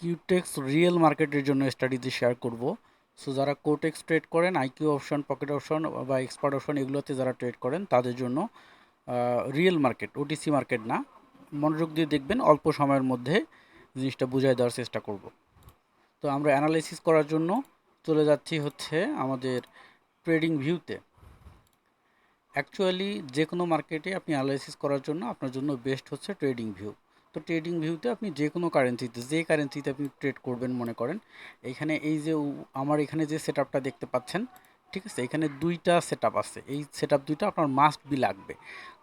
কিউটেক্স real মার্কেটের জন্য স্টাডিতে শেয়ার করব। সো যারা কোটেক্স ট্রেড করেন আইকিউ অপশন পকেট অপশন বা এক্সপার্ট অপশন এগুলোতে যারা ট্রেড করেন, তাদের জন্য রিয়েল মার্কেট ওটিসি মার্কেট না। মনোযোগ দিয়ে দেখবেন, অল্প সময়ের মধ্যে জিনিসটা বুঝাই দেওয়ার চেষ্টা করব। তো, আমরা অ্যানালাইসিস করার জন্য চলে যাচ্ছি হচ্ছে আমাদের ট্রেডিং ভিউতে অ্যাকচুয়ালি যে কোনো মার্কেটে আপনি অ্যানালাইসিস করার জন্য আপনার জন্য বেস্ট হচ্ছে ট্রেডিং ভিউ তো ট্রেডিং ভিউতে আপনি যে কোনো কারেন্সিতে যে কারেন্সিতে আপনি ট্রেড করবেন মনে করেন এইখানে এই যে আমার এখানে যে সেট দেখতে পাচ্ছেন, ঠিক আছে? এখানে দুইটা সেট আছে। এই সেট দুইটা আপনার মাস্ট বি লাগবে।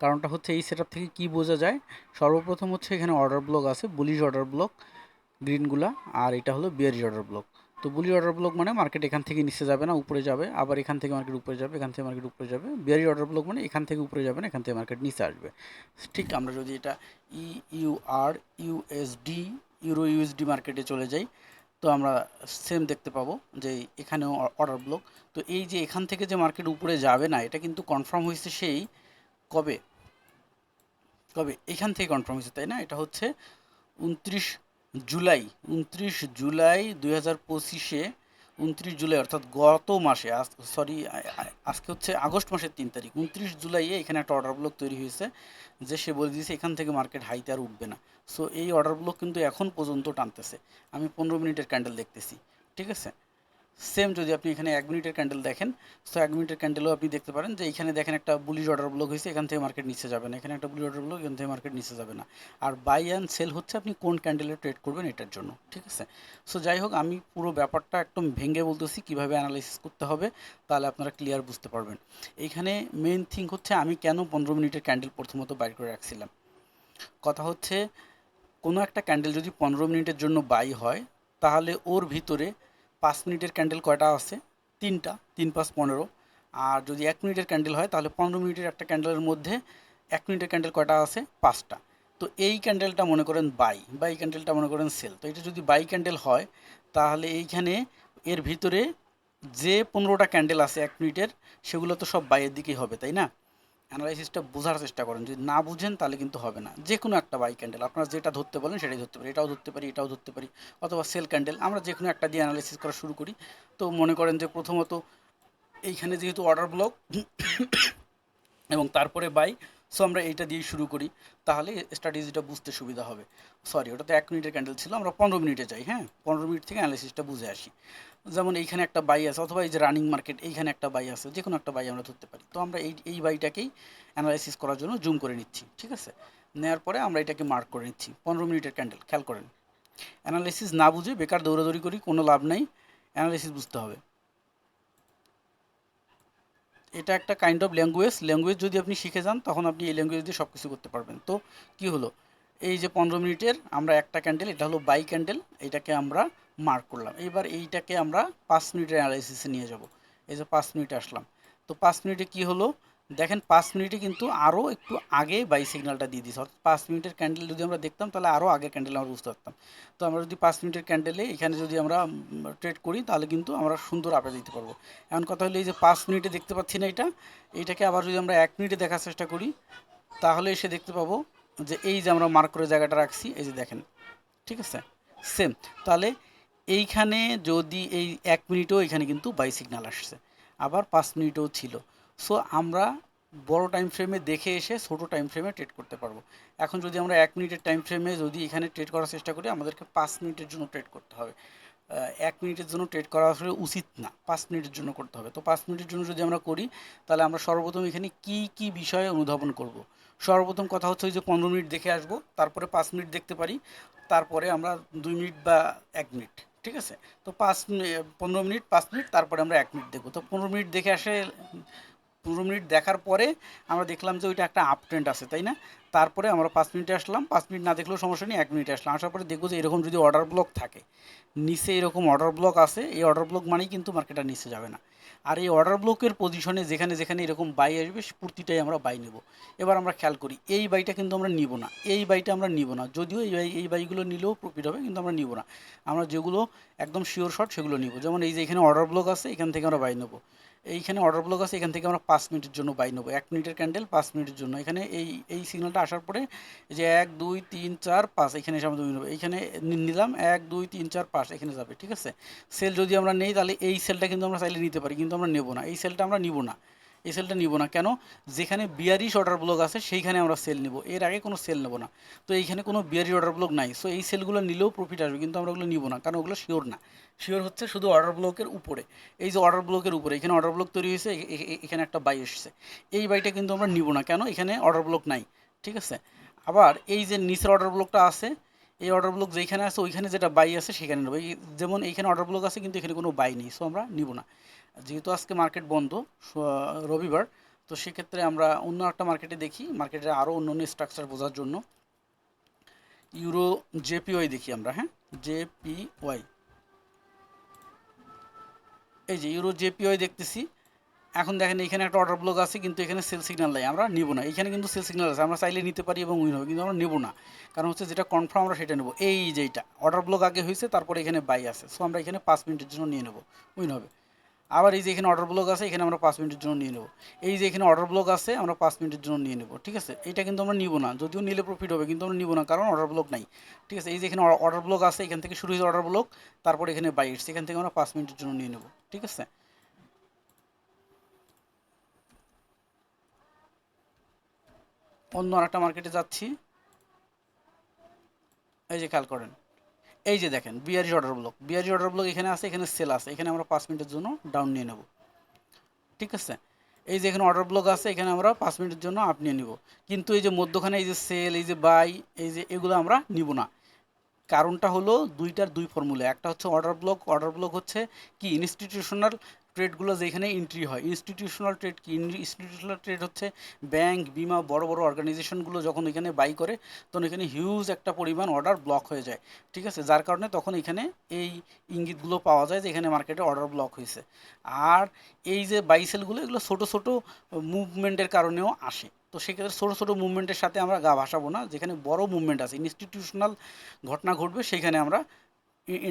কারণটা হচ্ছে এই সেট থেকে কি বোঝা যায়? সর্বপ্রথম হচ্ছে এখানে অর্ডার ব্লক আছে বুলিশ অর্ডার ব্লক গ্রিনগুলা আর এটা হলো বিয়ারিশ অর্ডার ব্লক তো বুলি অর্ডার ব্লক মানে মার্কেট এখান থেকে নিচে যাবে না, উপরে যাবে, আবার এখান থেকে মার্কেট উপরে যাবে, এখান থেকে মার্কেট উপরে যাবে। বিয়ারি অর্ডার ব্লক মানে এখান থেকে উপরে যাবে না, এখান থেকে মার্কেট নিচে আসবে। ঠিক আমরা যদি এটা E U R USD euro USD মার্কেটে চলে যাই, তো আমরা সেম দেখতে পাবো যে এখানেও অর্ডার ব্লক তো এই যে এখান থেকে যে মার্কেট উপরে যাবে না, এটা কিন্তু কনফার্ম হয়েছে সেই কবে? কবে? এখান থেকে কনফার্ম হয়েছে, তাই না? এটা হচ্ছে উনত্রিশ জুলাই, উনত্রিশ জুলাই দুই হাজার পঁচিশে, উনত্রিশ জুলাই অর্থাৎ গত মাসে সরি আজকে হচ্ছে আগস্ট মাসের তিন তারিখ, উনত্রিশ জুলাইয়ে এখানে একটা অর্ডার ব্লক তৈরি হয়েছে যে সে বলে দিয়েছে এখান থেকে মার্কেট হাইতে আর উঠবে না। সো এই অর্ডার ব্লক কিন্তু এখন পর্যন্ত টানতেছে। আমি পনেরো মিনিটের ক্যান্ডেল দেখতেছি, ঠিক আছে? সেম যদি আপনি এখানে এক মিনিটের ক্যান্ডেল দেখেন সো এক মিনিটের ক্যান্ডেলও আপনি দেখতে পারেন যে এখানে দেখেন একটা বুলিশ অর্ডার ব্লক হয়েছে, এখান থেকে মার্কেট নিচে যাবে না। এখানে একটা বুলিশ অর্ডার ব্লক এখান থেকে মার্কেট নিচে যাবে না। আর বাই অ্যান্ড সেল হচ্ছে আপনি কোন ক্যান্ডেলে ট্রেড করবেন এটার জন্য, ঠিক আছে? সো যাই হোক, আমি পুরো ব্যাপারটা একদম ভেঙে বলতেছি, কীভাবে অ্যানালাইসিস করতে হবে, তাহলে আপনারা ক্লিয়ার বুঝতে পারবেন। এইখানে মেন থিং হচ্ছে, আমি কেন পনেরো মিনিটের ক্যান্ডেল প্রথমত বাইর করে রাখছিলাম? কথা হচ্ছে, কোনো একটা ক্যান্ডেল যদি পনেরো মিনিটের জন্য বাই হয়, তাহলে ওর ভিতরে পাঁচ মিনিটের ক্যান্ডেল কয়টা আছে? তিনটা, তিন পাঁচ পনেরো। আর যদি এক মিনিটের ক্যান্ডেল হয়, তাহলে পনেরো মিনিটের একটা ক্যান্ডেলের মধ্যে এক মিনিটের ক্যান্ডেল কয়টা আছে? পাঁচটা। তো এই ক্যান্ডেলটা মনে করেন বাই বা এই ক্যান্ডেলটা মনে করেন সেল। তো এটা যদি বাই ক্যান্ডেল হয়, তাহলে এইখানে এর ভিতরে যে পনেরোটা ক্যান্ডেল আছে এক মিনিটের, সেগুলো তো সব বাইয়ের দিকেই হবে, তাই না? অ্যানালাইসিসটা বোঝার চেষ্টা করেন। যদি না বুঝেন, তাহলে কিন্তু হবে না। যে কোনো একটা বাই ক্যান্ডেল আপনারা যেটা ধরতে বলেন সেটাই ধরতে পারি, এটাও ধরতে পারি, এটাও ধরতে পারি, অথবা সেল ক্যান্ডেল আমরা যে কোনো একটা দিয়ে অ্যানালাইসিস করা শুরু করি। তো মনে করেন যে প্রথমত, এইখানে যেহেতু অর্ডার ব্লক এবং তারপরে বাই সো আমরা এইটা দিয়ে শুরু করি। তাহলে স্ট্র্যাটেজিটা বুঝতে সুবিধা হবে। সরি ওটা তো এক মিনিটের ক্যান্ডেল ছিল, আমরা পনেরো মিনিটে যাই হ্যাঁ? পনেরো মিনিট থেকে অ্যানালাইসিসটা বুঝে আসি। যেমন এইখানে একটা বাই আছে, অথবা এই যে রানিং মার্কেট এইখানে একটা বাই আছে যে কোনো একটা বাই আমরা ধরতে পারি। তো আমরা এই এই বাইটাকেই অ্যানালাইসিস করার জন্য জুম করে নিচ্ছি, ঠিক আছে? নেওয়ার পরে আমরা এটাকে মার্ক করে নিচ্ছি, পনেরো মিনিটের ক্যান্ডেল খেয়াল করেন। অ্যানালাইসিস না বুঝে বেকার দৌড়াদৌড়ি করি, কোনো লাভ নাই। অ্যানালাইসিস বুঝতে হবে। এটা একটা কাইন্ড অফ ল্যাঙ্গুয়েজ ল্যাঙ্গুয়েজ যদি আপনি শিখে যান, তখন আপনি এই ল্যাঙ্গুয়েজ দিয়ে সব কিছু করতে পারবেন। তো কি হলো? এই যে পনেরো মিনিটের আমরা একটা ক্যান্ডেল এটা হলো বাই ক্যান্ডেল এটাকে আমরা মার্ক করলাম। এবার এইটাকে আমরা পাঁচ মিনিটের অ্যানালাইসিসে নিয়ে যাব। এই যে পাঁচ মিনিট আসলাম। তো পাঁচ মিনিটে কি হলো? দেখেন, পাঁচ মিনিটে কিন্তু আরও একটু আগে বাই সিগন্যালটা দিয়ে দিয়েছে। অর্থাৎ পাঁচ মিনিটের ক্যান্ডেল যদি আমরা দেখতাম, তাহলে আরও আগে ক্যান্ডেল আমরা বুঝতে পারতাম। তো আমরা যদি পাঁচ মিনিটের ক্যান্ডেলে এখানে যদি আমরা ট্রেড করি, তাহলে কিন্তু আমরা সুন্দর আপে দিতে পারব। এমন কথা হলো এই যে পাঁচ মিনিটে দেখতে পাচ্ছি না এটা এইটাকে আবার যদি আমরা এক মিনিটে দেখার চেষ্টা করি, তাহলে এসে দেখতে পাবো যে এই যে আমরা মার্ক করে জায়গাটা রাখছি, এই যে দেখেন, ঠিক আছে? সেম তাহলে এইখানে যদি এই এক মিনিটও এখানে কিন্তু বাই সিগন্যাল আসছে। আবার পাঁচ মিনিটও ছিল। সো আমরা বড় টাইম ফ্রেমে দেখে এসে ছোটো টাইম ফ্রেমে ট্রেড করতে পারব। এখন যদি আমরা এক মিনিটের টাইম ফ্রেমে যদি এখানে ট্রেড করার চেষ্টা করি, আমাদেরকে পাঁচ মিনিটের জন্য ট্রেড করতে হবে। এক মিনিটের জন্য ট্রেড করা আসলে উচিত না, পাঁচ মিনিটের জন্য করতে হবে। তো পাঁচ মিনিটের জন্য যদি আমরা করি, তাহলে আমরা সর্বপ্রথম এখানে কি কি বিষয়ে অনুধাবন করব? সর্বপ্রথম কথা হচ্ছে যে পনেরো মিনিট দেখে আসব, তারপরে পাঁচ মিনিট দেখতে পারি, তারপরে আমরা দুই মিনিট বা এক মিনিট ঠিক আছে? তো পাঁচ পনেরো মিনিট পাঁচ মিনিট তারপরে আমরা এক মিনিট দেখব। তো পনেরো মিনিট দেখে আসে পনেরো মিনিট দেখার পরে আমরা দেখলাম যে ওইটা একটা আপ ট্রেন্ড আছে, তাই না? তারপরে আমরা পাঁচ মিনিটে আসলাম, পাঁচ মিনিট না দেখলেও সমস্যা নেই, এক মিনিটে আসলাম। আসার পরে দেখব যে এরকম যদি অর্ডার ব্লক থাকে, নিচে এরকম অর্ডার ব্লক আছে, এই অর্ডার ব্লক মানেই কিন্তু মার্কেটটা নিচে যাবে না। আর এই অর্ডার ব্লকের পজিশনে যেখানে যেখানে এরকম বাই আসবে প্রতিটাই আমরা বাই নেব। এবার আমরা খেয়াল করি, এই বাইটা কিন্তু আমরা নিব না। এই বাইটা আমরা নিব না। যদিও এই বাই এই বাইগুলো নিলেও প্রফিট হবে, কিন্তু আমরা নিব না। আমরা যেগুলো একদম শিওর শট সেগুলো নিব। যেমন এই যে এখানে অর্ডার ব্লক আছে, এখান থেকে আমরা বাই নেব। এইখানে অর্ডার ব্লক আছে, এখান থেকে আমরা পাঁচ মিনিটের জন্য বাই নেব। এক মিনিটের ক্যান্ডেল পাঁচ মিনিটের জন্য। এখানে এই এই সিগন্যালটা আসার পরে যে এক, দুই, তিন, চার, পাঁচ, এখানে এসে আমরা নেব। এইখানে নিলাম এক, দুই, তিন, চার, পাঁচ, এখানে যাবে, ঠিক আছে? সেল যদি আমরা নেই, তাহলে এই সেলটা কিন্তু আমরা চাইলে নিতে পারি, কিন্তু আমরা নেব না। এই সেলটা আমরা নিব না। এই সেলটা নিব না। কেন? যেখানে বিয়ারিশ অর্ডার ব্লক আছে, সেইখানে আমরা সেল নিব। এর আগে কোনো সেল নেব না। তো এইখানে কোনো বিয়ারি অর্ডার ব্লক নাই। সো এই সেলগুলো নিলেও প্রফিট আসবে, কিন্তু আমরা ওগুলো নিব না, কারণ ওগুলো শিওর না। শিওর হচ্ছে শুধু অর্ডার ব্লকের উপরে। এই যে অর্ডার ব্লকের উপরে, এখানে অর্ডার ব্লক তৈরি হয়েছে এখানে একটা বাই এসছে। এই বাইটা কিন্তু আমরা নিব না। কেন? এখানে অর্ডার ব্লক নাই। ঠিক আছে? আবার এই যে নিচের অর্ডার ব্লকটা আছে, এই অর্ডার ব্লক যেখানে আছে, ওইখানে যেটা বাই আছে, সেখানে নেব। যেমন এইখানে অর্ডার ব্লক আছে, কিন্তু এখানে কোনো বাই নেই। সো আমরা নিব না। যেহেতু আজকে মার্কেট বন্ধ রবিবার, তো সেক্ষেত্রে আমরা অন্য একটা মার্কেটে দেখি। মার্কেটের আরও অন্য অন্য স্ট্রাকচার বোঝার জন্য। ইউরো জেপিওয়াই দেখি আমরা হ্যাঁ? জেপিওয়াই এই যে ইউরো জেপিওয়াই দেখতেছি। এখন দেখেন এখানে একটা অর্ডার ব্লক আছে, কিন্তু এখানে সেল সিগন্যাল নাই, আমরা নিব না। এখানে কিন্তু সেল সিগন্যাল আছে, আমরা চাইলে নিতে পারি এবং উইন হবে, কিন্তু আমরা নেব না। কারণ হচ্ছে যেটা কনফার্ম আমরা সেটা নেব। এই যে যেটা অর্ডার ব্লক আগে হয়েছে, তারপরে এখানে বাই আছে। সো আমরা এখানে পাঁচ মিনিটের জন্য নিয়ে নেব উইন হবে। আবার এই যে এখানে অর্ডার ব্লক আছে, এখানে আমরা পাঁচ মিনিটের জন্য নিয়ে নেব। এই যে এখানে অর্ডার ব্লক আছে, আমরা পাঁচ মিনিটের জন্য নিয়ে নেব, ঠিক আছে? এটা কিন্তু আমরা নিব না। যদিও নিলে প্রফিট হবে, কিন্তু আমরা নিব না, কারণ অর্ডার ব্লক নাই, ঠিক আছে? এই যে এখানে অর্ডার ব্লক আছে, এখান থেকে শুরু হয়েছে অর্ডার ব্লক তারপর এখানে বাই এসছে, এখান থেকে আমরা পাঁচ মিনিটের জন্য নিয়ে নেব, ঠিক আছে? অন্য আরেকটা মার্কেটে যাচ্ছি। এই যে খেয়াল করেন। এই যে দেখেন, BRG order block BRG order block এখানে আছে, এখানে সেল আছে। এখানে আমরা পাঁচ মিনিটের জন্য ডাউন নিয়ে নেব। ঠিক আছে? এই যে এখানে অর্ডার ব্লক আছে, এখানে আমরা পাঁচ মিনিটের জন্য আপ নিয়ে নেব। কিন্তু এই যে মধ্যখানে এই যে সেল এই যে বাই এই যে এগুলো আমরা নিব না। কারণটা হলো দুইটার দুই ফর্মুলা একটা হচ্ছে অর্ডার ব্লক অর্ডার ব্লক হচ্ছে কি? ইনস্টিটিউশনাল ট্রেডগুলো যেখানে এন্ট্রি হয় ইনস্টিটিউশনাল ট্রেড কি? ইনস্টিটিউশনাল ট্রেড হচ্ছে ব্যাংক বিমা, বড় বড় অর্গানাইজেশনগুলো যখন এখানে বাই করে, তখন এখানে হিউজ একটা পরিমাণ অর্ডার ব্লক হয়ে যায়। ঠিক আছে? যার কারণে তখন এখানে এই ইঙ্গিতগুলো পাওয়া যায় যে এখানে মার্কেটে অর্ডার ব্লক হয়েছে। আর এই যে বাইসেলগুলো এগুলো ছোটো ছোটো মুভমেন্টের কারণেও আসে। তো সেক্ষেত্রে ছোটো ছোটো মুভমেন্টের সাথে আমরা গা ভাসাবো না। যেখানে বড় মুভমেন্ট আছে ইনস্টিটিউশনাল ঘটনা ঘটবে, সেখানে আমরা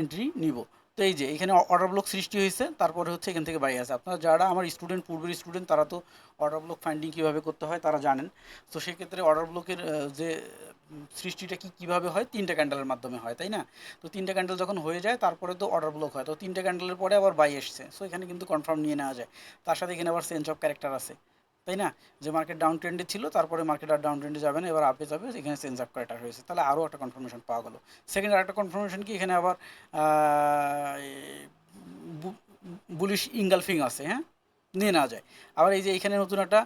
এন্ট্রি নিব। তো এই যে, এখানে অর্ডার ব্লক সৃষ্টি হয়েছে, তারপরে হচ্ছে এখান থেকে বাইরে আছে আপনারা যারা আমার স্টুডেন্ট পূর্বের স্টুডেন্ট তারা তো অর্ডার ব্লক ফাইন্ডিং কীভাবে করতে হয়, তারা জানেন। তো সেক্ষেত্রে অর্ডার ব্লকের যে সৃষ্টিটা কি, কীভাবে হয়, তিনটা ক্যান্ডেলের মাধ্যমে হয়, তাই না? তো তিনটা ক্যান্ডেল যখন হয়ে যায়, তারপরে তো অর্ডার ব্লক হয়। তো তিনটা ক্যান্ডেলের পরে আবার বাই এসছে সো এখানে কিন্তু কনফার্ম নিয়ে নেওয়া যায়। তার সাথে এখানে আবার চেঞ্জ অফ ক্যারেক্টার আছে। তাই না? যে মার্কেট ডাউন ট্রেন্ডে ছিল, তারপরে মার্কেট আর ডাউন ট্রেন্ডে যাবে না, এবার আপে যাবে, এখানে চেঞ্জ আপ ক্যারেক্টার হয়েছে। তাহলে আরও একটা কনফার্মেশন পাওয়া গেলো। সেকেন্ড আরেকটা কনফার্মেশন কি? এখানে আবার বুলিশ ইঙ্গালফিং আছে হ্যাঁ? নিয়ে নেওয়া যায়। আবার এই যে এখানে নতুন একটা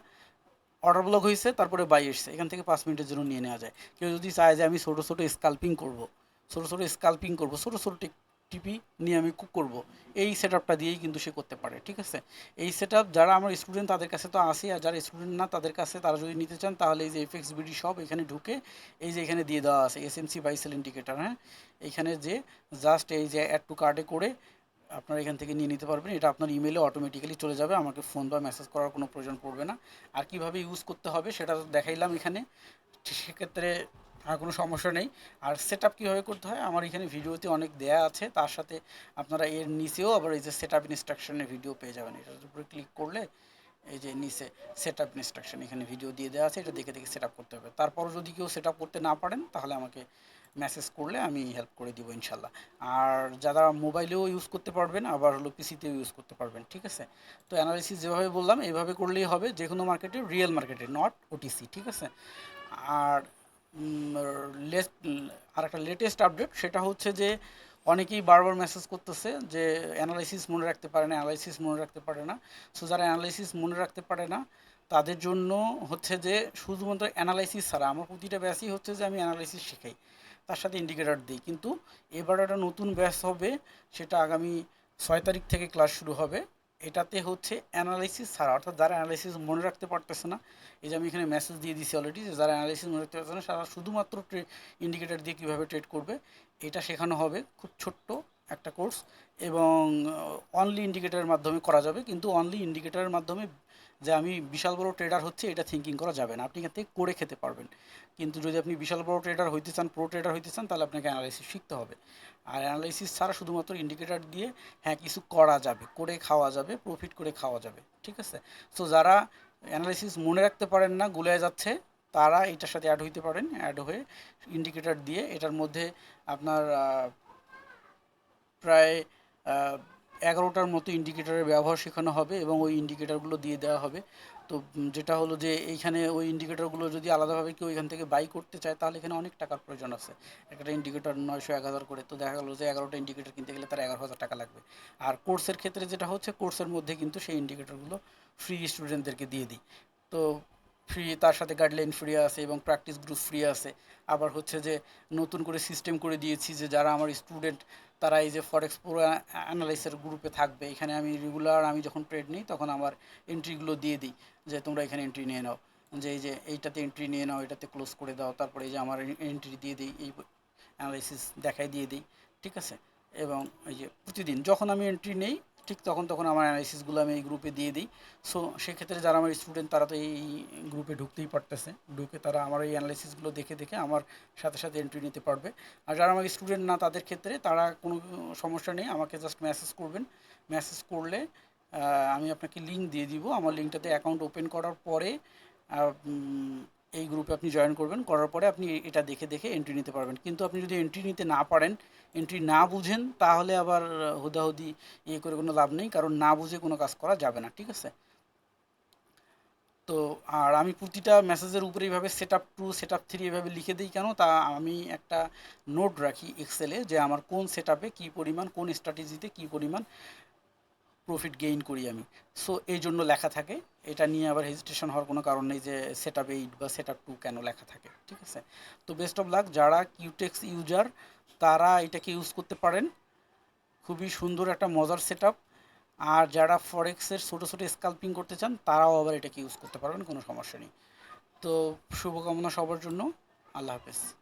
অর্ডার ব্লক হয়েছে, তারপরে বাই এসছে। এখান থেকে পাঁচ মিনিটের জন্য নিয়ে নেওয়া যায়। কেউ যদি চায় যে আমি ছোটো ছোটো স্কাল্পিং করব, ছোটো ছোটো স্কাল্পিং করব, ছোটো ছোটো টিপ নিয়ে আমি কুক করব। এই সেট আপটা দিয়েই কিন্তু সে করতে পারে, ঠিক আছে? এই সেট যারা আমার স্টুডেন্ট, তাদের কাছে তো আসে, আর যারা স্টুডেন্ট না, তাদের কাছে তারা যদি নিতে চান, তাহলে এই যে এফএক্স বিডি সব এখানে ঢুকে এই যে এখানে দিয়ে দেওয়া আছে S M C buy sell indicator হ্যাঁ? এইখানে যে জাস্ট এই যে অ্যাড টু কার্ডে করে আপনারা এখান থেকে নিয়ে নিতে পারবেন। এটা আপনার ইমেলে অটোমেটিক্যালি চলে যাবে, আমাকে ফোন বা মেসেজ করার কোনো প্রয়োজন পড়বে না। আর কীভাবে ইউজ করতে হবে, সেটা দেখাইলাম এখানে। সেক্ষেত্রে আর কোনো সমস্যা নেই। আর সেট আপ কীভাবে করতে হয়? আমার এখানে ভিডিওতে অনেক দেয়া আছে। তার সাথে আপনারা এর নিচেও আবার এই যে সেট আপ ইনস্ট্রাকশনের ভিডিও পেয়ে যাবেন। এটার উপরে ক্লিক করলে এই যে নিচে সেট আপ ইনস্ট্রাকশন এখানে ভিডিও দিয়ে দেওয়া আছে। এটা দেখে দেখে সেট আপ করতে হবে। তারপরও যদি কেউ সেট আপ করতে না পারেন, তাহলে আমাকে মেসেজ করলে আমি হেল্প করে দিব ইনশাল্লাহ আর যারা মোবাইলেও ইউজ করতে পারবেন, আবার হলো পিসিতেও ইউজ করতে পারবেন, ঠিক আছে? তো অ্যানালিসিস যেভাবে বললাম এইভাবে করলেই হবে। যে কোনো মার্কেটে রিয়েল মার্কেটে নট ওটিসি ঠিক আছে? আর আর একটা লেটেস্ট আপডেট সেটা হচ্ছে যে অনেকেই বারবার মেসেজ করতেছে যে অ্যানালাইসিস মনে রাখতে পারে না অ্যানালাইসিস মনে রাখতে পারে না। সো যারা অ্যানালাইসিস মনে রাখতে পারে না, তাদের জন্য হচ্ছে যে শুধুমাত্র অ্যানালাইসিস ছাড়া, আমার প্রতিটা ব্যাচই হচ্ছে যে আমি অ্যানালাইসিস শেখাই, তার সাথে ইন্ডিকেটর দিই। কিন্তু এবার একটা নতুন ব্যাচ হবে, সেটা আগামী ছয় তারিখ থেকে ক্লাস শুরু হবে। এটাতে হচ্ছে অ্যানালাইসিস ছাড়া, অর্থাৎ যারা অ্যানালাইসিস মনে রাখতে পারতেছে না, এই যে আমি এখানে মেসেজ দিয়ে দিছি অলরেডি যে যারা অ্যানালাইসিস মনে রাখতে পারছে না, তারা শুধুমাত্র ইন্ডিকেটার দিয়ে কীভাবে ট্রেড করবে, এটা শেখানো হবে খুব ছোট্ট একটা কোর্স এবং অনলি ইন্ডিকেটারের মাধ্যমে করা যাবে, কিন্তু অনলি ইন্ডিকেটারের মাধ্যমে যে আমি বিশাল বড় ট্রেডার হচ্ছে, এটা থিঙ্কিং করা যাবে না। আপনি এখান করে খেতে পারবেন। কিন্তু যদি আপনি বিশাল বড় ট্রেডার হইতে চান প্রো ট্রেডার হইতে চান, তাহলে আপনাকে অ্যানালাইসিস শিখতে হবে। আর অ্যানালাইসিস ছাড়া শুধুমাত্র ইন্ডিকেটার দিয়ে হ্যাঁ কিছু করা যাবে, করে খাওয়া যাবে প্রফিট করে খাওয়া যাবে, ঠিক আছে? সো যারা অ্যানালাইসিস মনে রাখতে পারেন না গুলে যাচ্ছে, তারা এটার সাথে অ্যাড হইতে পারেন অ্যাড হয়ে ইন্ডিকেটর দিয়ে, এটার মধ্যে আপনার প্রায় এগারোটার মতো ইন্ডিকেটারের ব্যবহার শেখানো হবে এবং ওই ইন্ডিকেটারগুলো দিয়ে দেওয়া হবে। তো যেটা হলো যে এইখানে ওই ইন্ডিকেটারগুলো যদি আলাদাভাবে কেউ এখান থেকে বাই করতে চায়, তাহলে এখানে অনেক টাকার প্রয়োজন আছে। একটা ইন্ডিকেটার নয়শো, এক হাজার করে। তো দেখা গেলো যে এগারোটা ইন্ডিকেটার কিনতে গেলে তার এগারো হাজার টাকা লাগবে। আর কোর্সের ক্ষেত্রে যেটা হচ্ছে কোর্সের মধ্যে কিন্তু সেই ইন্ডিকেটারগুলো ফ্রি স্টুডেন্টদেরকে দিয়ে দিই। তো ফ্রি, তার সাথে গাইডলাইন ফ্রি আছে এবং প্র্যাকটিস গ্রুপ ফ্রি আছে। আবার হচ্ছে যে নতুন করে সিস্টেম করে দিয়েছি যে যারা আমার স্টুডেন্ট তারা এই যে ফরেক্স পুরো অ্যানালাইসের গ্রুপে থাকবে। এখানে আমি রেগুলার আমি যখন ট্রেড নিই, তখন আমার এন্ট্রিগুলো দিয়ে দিই যে তোমরা এখানে এন্ট্রি নিয়ে নাও। যে এই যে এইটাতে এন্ট্রি নিয়ে নাও, এটাতে ক্লোজ করে দাও, তারপরে এই যে আমার এন্ট্রি দিয়ে দিই, এই অ্যানালাইসিস দেখাই দিয়ে দিই, ঠিক আছে? এবং এই যে প্রতিদিন যখন আমি এন্ট্রি নেই ঠিক তখন তখন আমার অ্যানালাইসিসগুলো আমি এই গ্রুপে দিয়ে দিই। সো সেক্ষেত্রে যারা আমার স্টুডেন্ট তারা তো এই গ্রুপে ঢুকতেই পারতেছে। ঢুকে তারা আমার এই অ্যানালাইসিসগুলো দেখে দেখে আমার সাথে সাথে এন্ট্রি নিতে পারবে। আর যারা আমার স্টুডেন্ট না, তাদের ক্ষেত্রে তারা কোনো সমস্যা নেই। আমাকে জাস্ট মেসেজ করবেন। মেসেজ করলে আমি আপনাকে লিঙ্ক দিয়ে দিব। আমার লিঙ্কটাতে অ্যাকাউন্ট ওপেন করার পরে এই গ্রুপে আপনি জয়েন করবেন, করার পরে আপনি এটা দেখে দেখে এন্ট্রি নিতে পারবেন। কিন্তু আপনি যদি এন্ট্রি নিতে না পারেন এন্ট্রি না বুঝেন, তাহলে আবার হুদাহুদি ইয়ে করে কোনো লাভ নেই, কারণ না বুঝে কোনো কাজ করা যাবে না, ঠিক আছে? তো আর আমি প্রতিটা মেসেজের উপরে এইভাবে set up two set up three এভাবে লিখে দিই কেন? তা আমি একটা নোট রাখি এক্সেলে যে আমার কোন সেট আপে কী পরিমাণ, কোন স্ট্র্যাটেজিতে কী পরিমাণ প্রফিট গেইন করি আমি। সো এই জন্য লেখা থাকে। এটা নিয়ে আবার হেজিটেশন হওয়ার কোনো কারণ নেই যে সেট আপ এইট বা সেট আপ টু কেন লেখা থাকে, ঠিক আছে? তো বেস্ট অফ লাক যারা কিউটেক্স ইউজার তারা এটাকে ইউজ করতে পারেন। খুবই সুন্দর একটা মজার সেট আপ আর যারা ফরেক্সের ছোটো ছোটো স্কাল্পিং করতে চান, তারাও আবার এটাকে ইউজ করতে পারবেন, কোনো সমস্যা নেই। তো, শুভকামনা সবার জন্য। আল্লাহ হাফেজ।